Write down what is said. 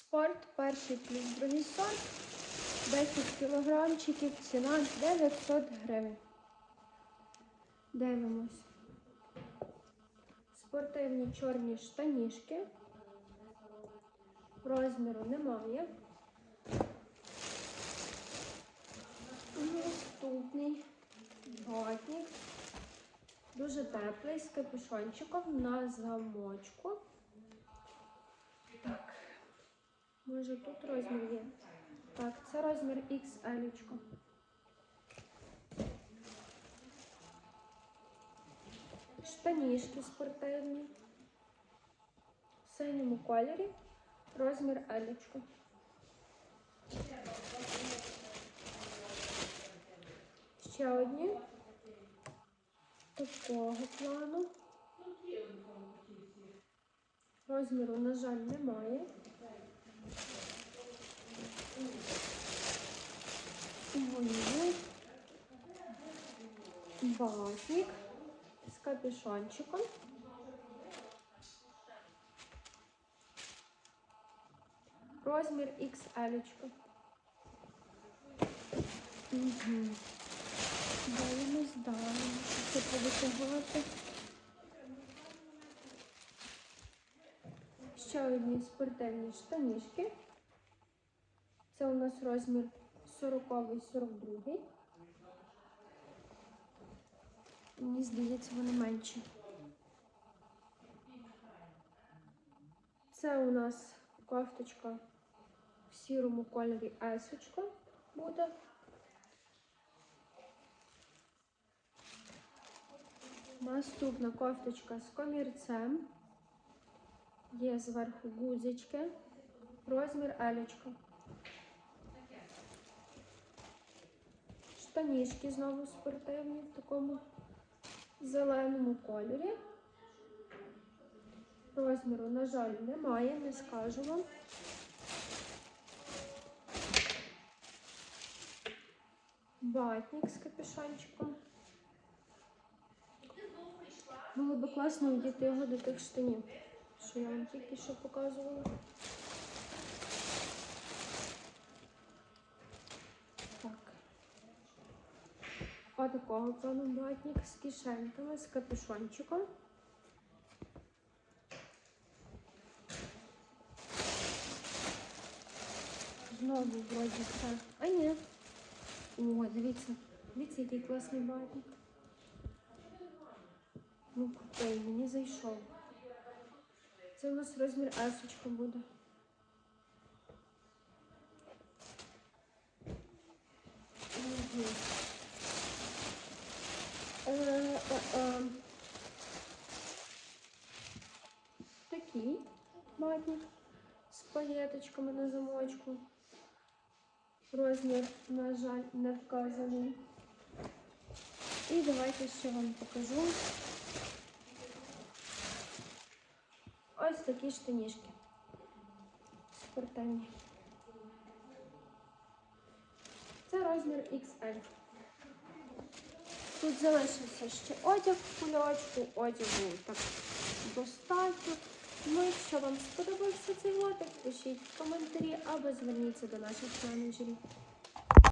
Спорт, перший плюс другий сорт. 10 кілограмчиків, ціна 900 гривень. Дивимось. Спортивні чорні штанішки. Розміру немає. Наступний ватник. Дуже теплий, з капюшончиком на замочку. Так. Може тут розмір є? Так, це розмір XL. Штанішки спортивні. В синьому кольорі. Розмір L. Ще одні. Такого плану. Розміру, на жаль, немає. Ой, Батник з капюшончиком. Розмір XL. Угу. Далі. Що це повитягувати. Ще одні спортивні штанішки. Це у нас розмір 40-42. Мені здається, вони менші. Це у нас кофточка в сірому кольорі есочка буде. Наступна кофточка з комірцем. Є зверху гузички. Розмір елечка. Штанішки знову спортивні в такому зеленому кольорі. Розміру, на жаль, немає, не скажу вам. Батник з капюшончиком. Було би класно вдіти його до тих штанів, що я вам тільки що показувала. Так. Отакого плану батник з кишеньками, з капюшончиком. Знову вроді це. А ні. О, дивіться. Дивіться, який класний батник. Ну, крутий, мені зайшов. Це у нас розмір есочка буде. Матник з паєточками на замочку. Розмір, на жаль, не вказаний. І давайте ще вам покажу. Ось такі штанішки. Спортивні. Це розмір XL. Тут залишився ще одяг в кульочку, одягу так достатньо. Якщо вам сподобався цей влог, пишіть коментарі або зверніться до наших менеджерів.